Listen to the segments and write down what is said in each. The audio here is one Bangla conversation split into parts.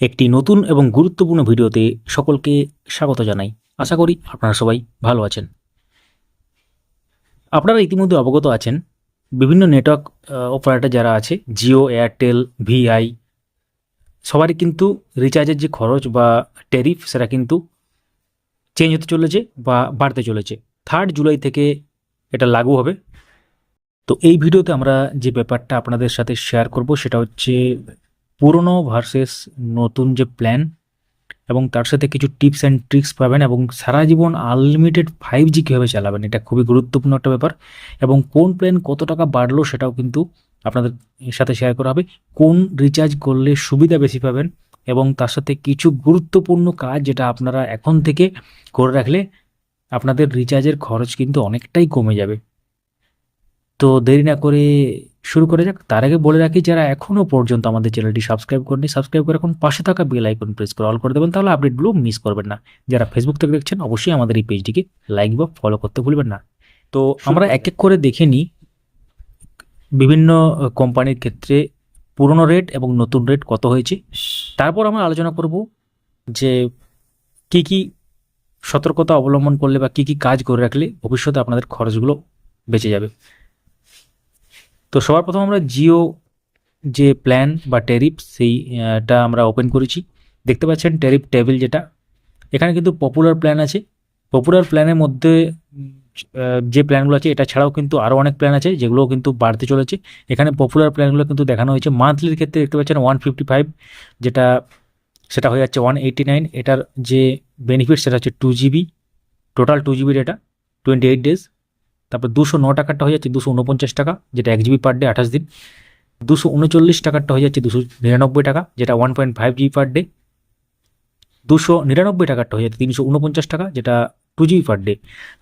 একটি নতুন এবং গুরুত্বপূর্ণ ভিডিওতে সকলকে স্বাগত জানাই। আশা করি আপনারা সবাই ভালো আছেন। আপনারা ইতিমধ্যে অবগত আছেন, বিভিন্ন নেটওয়ার্ক অপারেটর যারা আছে জিও এয়ারটেল ভিআই সবারই কিন্তু রিচার্জের যে খরচ বা ট্যারিফ সেটা কিন্তু চেঞ্জ হতে চলেছে বা বাড়তে চলেছে। থার্ড জুলাই থেকে এটা লাগু হবে। তো এই ভিডিওতে আমরা যে ব্যাপারটা আপনাদের সাথে শেয়ার করব সেটা হচ্ছে পুরনো ভার্সেস নতুন যে প্ল্যান এবং তার সাথে কিছু টিপস অ্যান্ড ট্রিক্স পাবেন এবং সারা জীবন আনলিমিটেড ফাইভ জি কীভাবে চালাবেন, এটা খুবই গুরুত্বপূর্ণ একটা ব্যাপার এবং কোন প্ল্যান কত টাকা বাড়লো সেটাও কিন্তু আপনাদের সাথে শেয়ার করা হবে। কোন রিচার্জ করলে সুবিধা বেশি পাবেন এবং তার সাথে কিছু গুরুত্বপূর্ণ কাজ যেটা আপনারা এখন থেকে করে রাখলে আপনাদের রিচার্জের খরচ কিন্তু অনেকটাই কমে যাবে। তো দেরি না করে শুরু করে যাক। তার আগে বলে রাখি যারা এখনও পর্যন্ত আমাদের চ্যানেলটি সাবস্ক্রাইব করেনি সাবস্ক্রাইব করে এখন পাশে থাকা বেল আইকন প্রেস করে অল করে দেবেন তাহলে আপডেটগুলো মিস করবেন না। যারা ফেসবুক থেকে দেখছেন অবশ্যই আমাদের এই পেজটিকে লাইক বা ফলো করতে ভুলবেন না। তো আমরা এক এক করে দেখে নিই। বিভিন্ন কোম্পানির ক্ষেত্রে পুরনো রেট এবং নতুন রেট কত হয়েছে। তারপর আমরা আলোচনা করব যে কি কি সতর্কতা অবলম্বন করলে বা কি কি কাজ করে রাখলে ভবিষ্যতে আপনাদের খরচগুলো বেঁচে যাবে। তো সবার প্রথম আমরা জিও যে প্ল্যান বা ট্যারিফ সেইটা আমরা ওপেন করেছি। দেখতে পাচ্ছেন ট্যারিফ টেবিল যেটা, এখানে কিন্তু পপুলার প্ল্যান আছে। পপুলার প্ল্যানের মধ্যে যে প্ল্যানগুলো আছে, এটা ছাড়াও কিন্তু আরও অনেক প্ল্যান আছে যেগুলো কিন্তু বাড়তে চলেছে। এখানে পপুলার প্ল্যানগুলো কিন্তু দেখানো হয়েছে। মান্থলির ক্ষেত্রে দেখতে পাচ্ছেন ওয়ান ফিফটি ফাইভ যেটা, সেটা হয়ে যাচ্ছে ওয়ান এইটি নাইন এটার যে বেনিফিট সেটা হচ্ছে two GB total two GB data twenty eight days তারপর দুশো ন টাকারটা হয়ে যাচ্ছে দুশো উনপঞ্চাশ টাকা, যেটা এক জিবি পার ডে আঠাশ দিন। দুশো উনচল্লিশ টাকারটা হয়ে যাচ্ছে দুশো নিরানব্বই টাকা, যেটা one point five GB per day দুশো নিরানব্বই টাকারটা হয়ে যাচ্ছে তিনশো উনপঞ্চাশ টাকা, যেটা টু জিবি পার ডে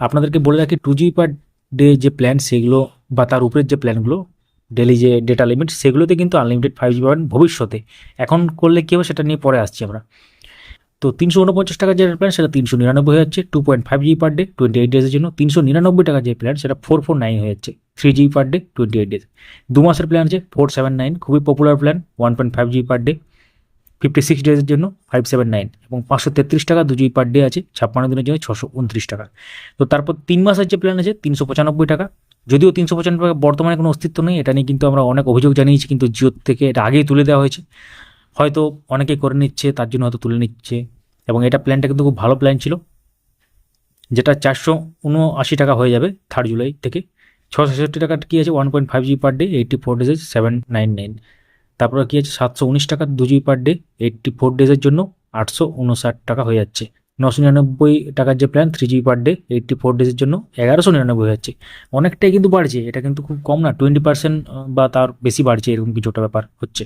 আপনাদেরকে বলে রাখি টু জিবি পার ডে যে প্ল্যান সেগুলো বা তার উপরের যে প্ল্যানগুলো ডেলি যে ডেটা লিমিট সেগুলোতে কিন্তু আনলিমিটেড ফাইভ জি পাবেন ভবিষ্যতে। এখন করলে কী হবে, সেটা নিয়ে পরে আসছি আমরা। তো তিনশো উনপঞ্চাশ টাকার যে প্ল্যান সেটা তিনশো নিরানব্বই হয়ে যাচ্ছে। Two point five GB per day twenty eight ডেজের জন্য তিনশো নিরানব্বই টাকার যে প্ল্যান সেটা ফোর ফোর নাইন হয়ে যাচ্ছে। Three GB per day twenty eight days দু মাসের প্ল্যান আছে ফোর সেভেন নাইন খুবই popular plan one point five GB per day fifty six ডেজের জন্য ফাইভ সেভেন নাইন এবং পাঁচশো তেত্রিশ টাকা দু জিবি পার ডে আছে, ছাপ্পান্ন দিনের জন্য ছশো উনত্রিশ টাকা। তো তারপর তিন মাসের যে প্ল্যান আছে, তিনশো পঁচানব্বই টাকা। যদিও তিনশো পঁচানব্বই টাকা বর্তমানে কোনো অস্তিত্ব নেই, এটা নিয়ে কিন্তু আমরা অনেক অভিযোগ জানিয়েছি, কিন্তু জিও থেকে এটা আগেই তুলে দেওয়া হয়েছে। হয়তো অনেকে করে নিচ্ছে, তার জন্য হয়তো তুলে নিচ্ছে। এবং এটা প্ল্যানটা কিন্তু খুব ভালো প্ল্যান ছিল, যেটা চারশো উনআশি টাকা হয়ে যাবে থার্ড জুলাই থেকে। ছশো ছেষট্টি টাকা কী আছে? One point five GB per day eighty four ডেজের seven nine nine তারপরে কী আছে? সাতশো উনিশ টাকা দু GB per day eighty four ডেজের জন্য আটশো উনষাট টাকা হয়ে যাচ্ছে। নশো নিরানব্বই টাকার যে plan three GB per day eighty four ডেজের জন্য এগারোশো নিরানব্বই হচ্ছে। অনেকটাই কিন্তু বাড়ছে, এটা কিন্তু খুব কম না টোয়েন্টি পার্সেন্ট বা তার বেশি বাড়ছে এরকম কিছু একটা ব্যাপার হচ্ছে।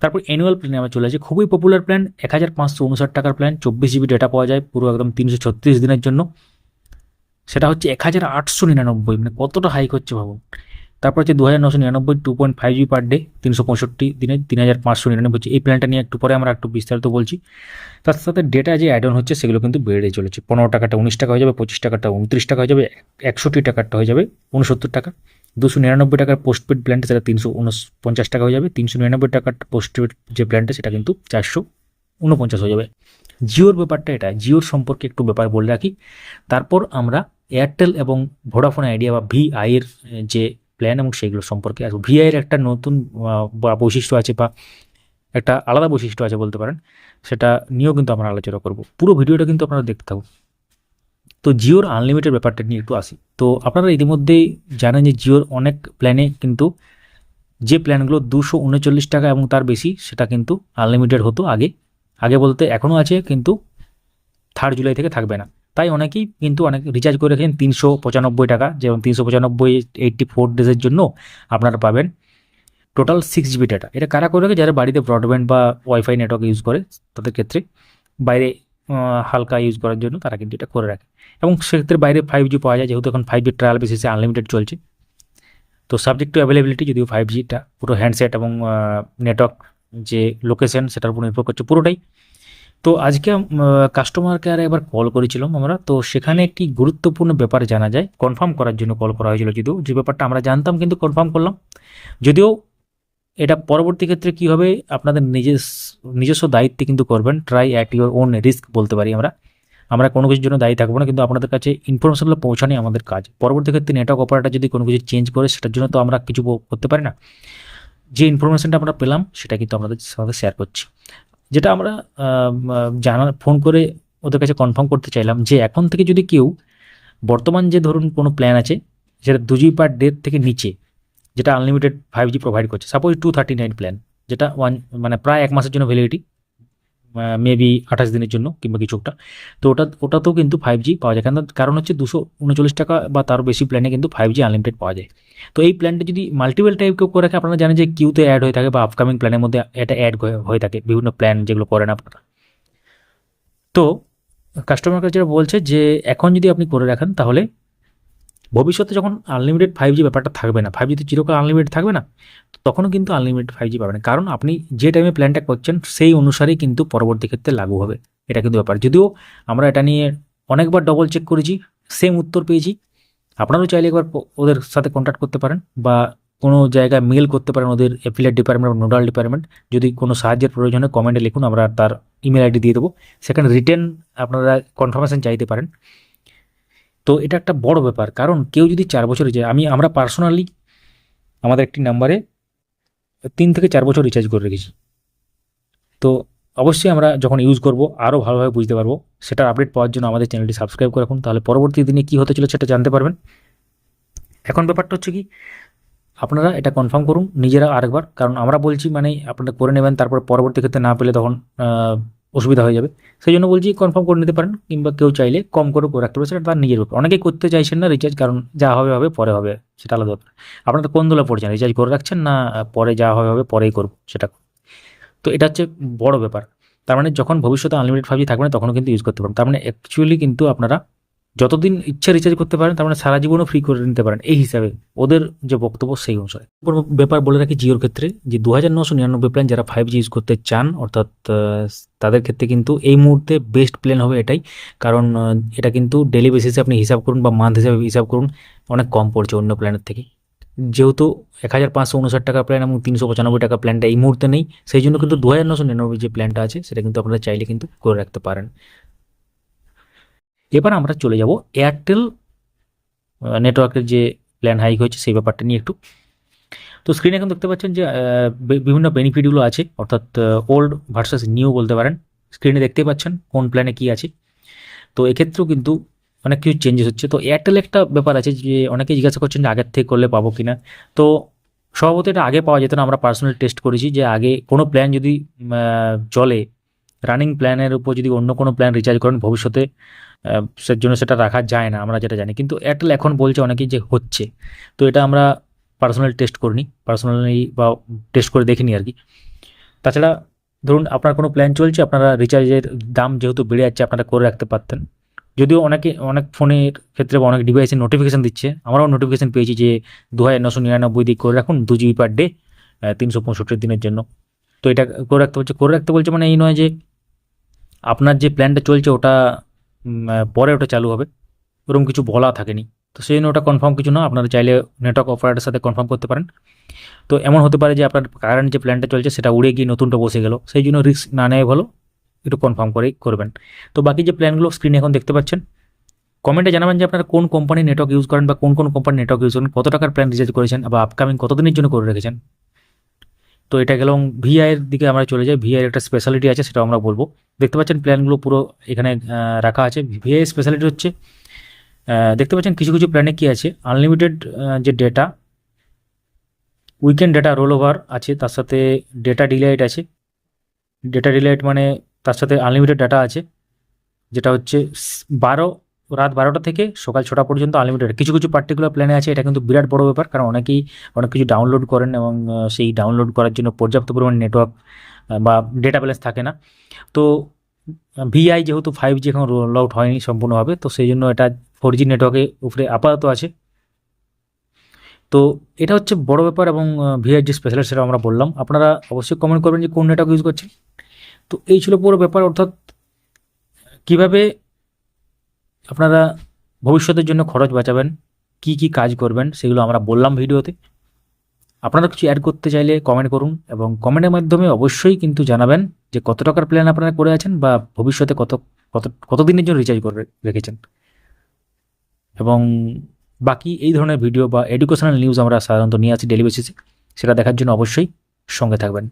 তারপর অ্যানুয়াল প্ল্যানে আমরা চলে আসি, খুবই পপুলার প্ল্যান এক হাজার পাঁচশো উনষাট টাকার প্ল্যান চব্বিশ জিবি ডেটা পাওয়া যায়, পুরো একদম তিনশো ছত্রিশ দিনের জন্য। সেটা হচ্ছে এক হাজার আটশো নিরানব্বই মানে কতটা হাইক হচ্ছে ভাবুন। তারপর হচ্ছে দু হাজার নশো নিরানব্বই two point five GB per day তিনশো পঁয়ষট্টি দিনে তিন হাজার পাঁচশো নিরানব্বই হচ্ছে। এই প্ল্যানটা নিয়ে একটু পরে আমরা একটু বিস্তারিত বলছি। তার সাথে ডেটা যে অ্যাড অন হচ্ছে, সেগুলো কিন্তু বেড়ে চলেছে। পনেরো টাকাটা উনিশ টাকা হয়ে যাবে, পঁচিশ টাকাটা উনত্রিশ টাকা হয়ে যাবে, একষট্টি টাকাটা হয়ে যাবে, উনসত্তর টাকা। দুশো নিরানব্বই টাকার পোস্টপেড প্ল্যানটা সেটা তিনশো উনপঞ্চাশ টাকা হয়ে যাবে, তিনশো নিরানব্বই টাকার পোস্টপেড যে প্ল্যানটা সেটা কিন্তু চারশো উনপঞ্চাশ হয়ে যাবে। জিওর ব্যাপারটা এটা, জিওর সম্পর্কে একটু ব্যাপার বলে রাখি। তারপর আমরা এয়ারটেল এবং ভোডাফোন আইডিয়া বা ভিআই এর যে প্ল্যান এবং সেগুলো সম্পর্কে আসব ভিআইয়ের একটা নতুন বৈশিষ্ট্য আছে বা একটা আলাদা বৈশিষ্ট্য আছে বলতে পারেন, সেটা নিয়েও কিন্তু আমরা আলোচনা করব। পুরো ভিডিওটা কিন্তু আপনারা দেখতে থাকুন। তো জিওর আনলিমিটেড ব্যাপারটা নিয়ে একটু আসি। তো আপনারা ইতিমধ্যেই জানেন যে জিওর অনেক প্ল্যানে কিন্তু যে প্ল্যানগুলো দুশো উনচল্লিশ টাকা এবং তার বেশি, সেটা কিন্তু আনলিমিটেড হতো আগে। আগে বলতে এখনও আছে, কিন্তু থার্ড জুলাই থেকে থাকবে না। তাই অনেকেই কিন্তু অনেক রিচার্জ করে রেখেছেন তিনশো পঁচানব্বই টাকা যেমন তিনশো পঁচানব্বই এইটটি ফোর ডেজের জন্য আপনারা পাবেন টোটাল সিক্স জিবি ডাটা এটা কারা করে রাখে? যারা বাড়িতে ব্রডব্যান্ড বা ওয়াইফাই নেটওয়ার্ক ইউজ করে, তাদের ক্ষেত্রে বাইরে হালকা ইউজ করার জন্য তারা কিন্তু এটা করে রাখে। এবং সেক্ষেত্রে বাইরে ফাইভ জি পাওয়া যায়, যেহেতু এখন ফাইভ জি ট্রায়াল বেসিসে আনলিমিটেড চলছে। তো সাবজেক্ট টু অ্যাভেলেবিলিটি যদিও ফাইভ জিটা পুরো হ্যান্ডসেট এবং নেটওয়ার্ক যে লোকেশন সেটার উপর নির্ভর করছে পুরোটাই। তো আজকে কাস্টমার কেয়ারে এবার কল করেছিলাম আমরা। তো সেখানে একটি গুরুত্বপূর্ণ ব্যাপার জানা যায়। কনফার্ম করার জন্য কল করা হয়েছিল যদিও যে ব্যাপারটা আমরা জানতাম কিন্তু কনফার্ম করলাম। যদিও এটা পরবর্তী ক্ষেত্রে কি হবে, আপনাদের নিজের নিজস্ব দায়িত্বে কিন্তু করবেন। Try at your own risk বলতে পারি আমরা। আমরা কোনো কিছুর জন্য দায়ী থাকব না, কিন্তু আপনাদের কাছে ইনফরমেশনগুলো পৌঁছানোই আমাদের কাজ। পরবর্তী ক্ষেত্রে নেটওয়ার্ক অপারেটার যদি কোনো কিছু চেঞ্জ করে, সেটার জন্য তো আমরা কিছু করতে পারি না। যে ইনফরমেশনটা আমরা পেলাম, সেটা কিন্তু আপনাদের সাথে শেয়ার করছি। যেটা আমরা জানার ফোন করে ওদের কাছে কনফার্ম করতে চাইলাম যে এখন থেকে যদি কেউ বর্তমান যে ধরুন কোনো প্ল্যান আছে, সেটা দু জি পার ডে থেকে নিচে, যেটা আনলিমিটেড ফাইভ জি প্রোভাইড করছে suppose two thirty nine plan যেটা ওয়ান মানে প্রায় এক মাসের জন্য ভ্যালিডিটি মেবি আঠাশ দিনের জন্য কিংবা কিছুটা তো ওটা, ওটাতেও কিন্তু ফাইভ জি পাওয়া যায়। কারণ কারণ হচ্ছে দুশো উনচল্লিশ টাকা বা তারও বেশি প্ল্যানে কিন্তু ফাইভ জি আনলিমিটেড পাওয়া যায়। তো এই প্ল্যানটা যদি মাল্টিপল টাইপ কেউ করে রাখে আপনারা জানেন যে কিউতে অ্যাড হয়ে থাকে বা আপকামিং প্ল্যানের মধ্যে এটা অ্যাড হয়ে থাকে। বিভিন্ন প্ল্যান যেগুলো করেন আপনারা। তো কাস্টমার কাছে বলছে যে, এখন যদি আপনি করে রাখেন, তাহলে ভবিষ্যতে যখন আনলিমিটেড ফাইভ জি ব্যাপারটা থাকবে না ফাইভ জিতে চিরকাল আনলিমিটেড থাকবে না তখনও কিন্তু আনলিমিটেড ফাইভ জি পাবেন কারণ আপনি যে টাইমে প্ল্যানটা করছেন, সেই অনুসারেই কিন্তু পরবর্তী ক্ষেত্রে লাগু হবে। এটা কিন্তু ব্যাপার। যদিও আমরা এটা নিয়ে অনেকবার ডবল চেক করেছি সেম উত্তর পেয়েছি। আপনারাও চাইলে একবার ওদের সাথে কন্ট্যাক্ট করতে পারেন বা কোনো জায়গায় মেল করতে পারেন ওদের অ্যাফিলিয়েট ডিপার্টমেন্ট বা নোডাল ডিপার্টমেন্ট যদি কোনো সাহায্যের প্রয়োজন হয় কমেন্টে লিখুন, আমরা তার ইমেল আইডি দিয়ে দেবো। সেখানে রিটার্ন আপনারা কনফার্মেশন চাইতে পারেন। তো এটা একটা বড় ব্যাপার। কারণ কেউ যদি চার বছর যায় আমি, আমরা পার্সোনালি আমাদের একটি নাম্বারে তিন থেকে চার বছর রিচার্জ করে রেখেছি। তো অবশ্যই আমরা যখন ইউজ করব আরও ভালোভাবে বুঝতে পারব। সেটার আপডেট পাওয়ার জন্য আমাদের চ্যানেলটি সাবস্ক্রাইব করে রাখুন। তাহলে পরবর্তী দিনে কী হতে চলে সেটা জানতে পারবেন। এখন ব্যাপারটা হচ্ছে কি, আপনারা এটা কনফার্ম করুন, নিজেরা আরেকবার। কারণ আমরা বলছি মানে আপনারা করে নেবেন, তারপর পরবর্তী ক্ষেত্রে না পেলে তখন অসুবিধা হয়ে যাবে। সেই জন্য বলছি কনফার্ম করে নিতে পারেন কিংবা কেউ চাইলে কম করে করে রাখতে পারে সেটা তার নিজের ব্যাপার। অনেকেই করতে চাইছেন না রিচার্জ কারণ যা হবে হবে, পরে হবে, সেটা আলাদা ব্যাপার। আপনারা কোন দলে পড়ছেন? রিচার্জ করে রাখছেন না পরে যা হবে হবে, পরেই করব, সেটা তো এটা হচ্ছে বড় ব্যাপার। তার মানে যখন ভবিষ্যতে আনলিমিটেড ফাইভ জি থাকবে না, তখনও কিন্তু ইউজ করতে পারবেন। তার মানে অ্যাকচুয়ালি কিন্তু আপনারা যতদিন ইচ্ছা রিচার্জ করতে পারেন, তার মানে সারা জীবনও ফ্রি করে নিতে পারেন। এই হিসাবে ওদের যে বক্তব্য, সেই অনুসারে। কোনো ব্যাপার বলে রাখি জিওর ক্ষেত্রে, যে দু হাজার নশো নিরানব্বই প্ল্যান যারা ফাইভ জি ইউজ করতে চান, অর্থাৎ তাদের ক্ষেত্রে কিন্তু এই মুহূর্তে বেস্ট প্ল্যান হবে এটাই। কারণ এটা কিন্তু ডেলি বেসিসে আপনি হিসাব করুন বা মান্থ হিসাবে হিসাব করুন, অনেক কম পড়ছে অন্য প্ল্যানের থেকে। যেহেতু এক হাজার পাঁচশো উনষাট টাকা প্ল্যান এবং তিনশো পঁচানব্বই টাকা প্ল্যানটা এই মুহূর্তে নেই, সেই জন্য কিন্তু দু হাজার নশো নিরানব্বই যে প্ল্যানটা আছে, সেটা কিন্তু আপনারা চাইলে কিন্তু করে রাখতে পারেন। এবার আমরা চলে যাব এয়ারটেল নেটওয়ার্কের যে প্ল্যান হাইক হয়েছে, সেই ব্যাপারটা নিয়ে একটু। তো স্ক্রিনে এখন দেখতে পাচ্ছেন যে বিভিন্ন বেনিফিটগুলো আছে, অর্থাৎ ওল্ড ভার্সাস নিউ বলতে পারেন। স্ক্রিনে দেখতেই পাচ্ছেন কোন প্ল্যানে কি আছে। তো এক্ষেত্রেও কিন্তু অনেক কিছু চেঞ্জেস হচ্ছে। তো এয়ারটেল একটা ব্যাপার আছে যে অনেকে জিজ্ঞাসা করছেন যে, আগের থেকে করলে পাবো কিনা। তো স্বভাবত এটা আগে পাওয়া যেত না, আমরা পার্সোনাল টেস্ট করেছি যে, আগে কোনো প্ল্যান যদি চলে রানিং প্ল্যানের উপর যদি অন্য কোনো প্ল্যান রিচার্জ করেন, ভবিষ্যতে সের জন্য সেটা রাখা যায় না, আমরা যেটা জানি। কিন্তু এয়ারটেল এখন বলছে অনেকেই যে হচ্ছে। তো এটা আমরা পার্সোনাল টেস্ট করিনি পার্সোনালি বা টেস্ট করে দেখিনি আর কি। তাছাড়া ধরুন আপনার কোনো প্ল্যান চলছে, আপনারা রিচার্জের দাম যেহেতু বেড়ে যাচ্ছে, আপনারা করে রাখতে পারতেন। যদিও অনেকে, অনেক ফোনের ক্ষেত্রে বা অনেক ডিভাইসে নোটিফিকেশান দিচ্ছে, আমরাও নোটিফিকেশান পেয়েছি যে দু হাজার নশো নিরানব্বই দিয়ে করে রাখুন দু জিবি পার ডে তিনশো পঁয়ষট্টি দিনের জন্য। তো এটা করে রাখতে বলছে, করে রাখতে বলছে মানে এই নয় যে আপনার যে প্ল্যানটা চলছে ওটা পরে ওটা চালু হবে। ওরকম কিছু বলা থাকেনি। তো সেই জন্য ওটা কনফার্ম কিছু না, আপনারা চাইলে নেটওয়ার্ক অপারেটারের সাথে কনফার্ম করতে পারেন। তো এমন হতে পারে যে আপনার কারেন্ট যে প্ল্যানটা চলছে, সেটা উড়ে গিয়ে নতুনটা বসে গেল। সেই জন্য রিস্ক না নেওয়া ভালো, একটু কনফার্ম করেই করবেন। তো বাকি যে প্ল্যানগুলো স্ক্রিনে এখন দেখতে পাচ্ছেন কমেন্টে জানাবেন যে আপনারা কোন কোম্পানির নেটওয়ার্ক ইউজ করেন বা কোন কোন কোম্পানির নেটওয়ার্ক ইউজ করেন, কত টাকার প্ল্যান রিচার্জ করেছেন বা আপকামিং কতদিনের জন্য করে রেখেছেন। তো এটা গেল ভিআই এর দিকে আমরা চলে যাই। ভিআই এর একটা স্পেশালিটি আছে, সেটাও আমরা বলব। দেখতে পাচ্ছেন প্ল্যানগুলো পুরো এখানে রাখা আছে। ভিআই স্পেশালিটি হচ্ছে দেখতে পাচ্ছেন কিছু কিছু প্ল্যানে কি আছে? আনলিমিটেড যে data weekend data roll over আছে, তার সাথে ডেটা ডিলাইট আছে। ডেটা ডিলাইট মানে তার সাথে আনলিমিটেড ডাটা আছে, যেটা হচ্ছে বারো রাত বারোটা থেকে সকাল ছটা পর্যন্ত আনলিমিটেড কিছু কিছু পার্টিকুলার প্ল্যানে আছে, এটা কিন্তু বিরাট বড় ব্যাপার, কারণ অনেকেই অনেক কিছু ডাউনলোড করেন এবং সেই ডাউনলোড করার জন্য পর্যাপ্ত পরিমাণ নেটওয়ার্ক বা ডেটা ব্যালেন্স থাকে না। তো ভিআই যেহেতু ফাইভ জি এখন রোল আউট হয়নি সম্পূর্ণভাবে, তো সেই জন্য এটা ফোর জি নেটওয়ার্কের উপরে আপাতত আছে। তো, এটা হচ্ছে বড় ব্যাপার এবং ভিআই যে স্পেশালিস্ট সেটা আমরা বললাম। আপনারা অবশ্যই কমেন্ট করবেন যে কোন নেটওয়ার্ক ইউজ করছেন। তো, এই ছিল পুরো ব্যাপার, অর্থাৎ কীভাবে আপনারা ভবিষ্যতের জন্য খরচ বাঁচাবেন, কি কি কাজ করবেন সেগুলো আমরা বললাম ভিডিওতে। আপনারা কিছু অ্যাড করতে চাইলে কমেন্ট করুন এবং কমেন্টের মাধ্যমে অবশ্যই কিন্তু জানাবেন যে কত টাকার প্ল্যান আপনারা করে আছেন বা ভবিষ্যতে কত কত কত দিনের জন্য রিচার্জ করে রেখেছেন। এবং বাকি এই ধরনের ভিডিও বা এডুকেশনাল নিউজ আমরা সাধারণত নিয়ে আসি ডেলি বেসিসে সেটা দেখার জন্য অবশ্যই সঙ্গে থাকবেন।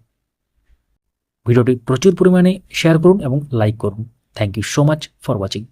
ভিডিওটি প্রচুর পরিমাণে শেয়ার করুন এবং লাইক করুন। Thank you so much for watching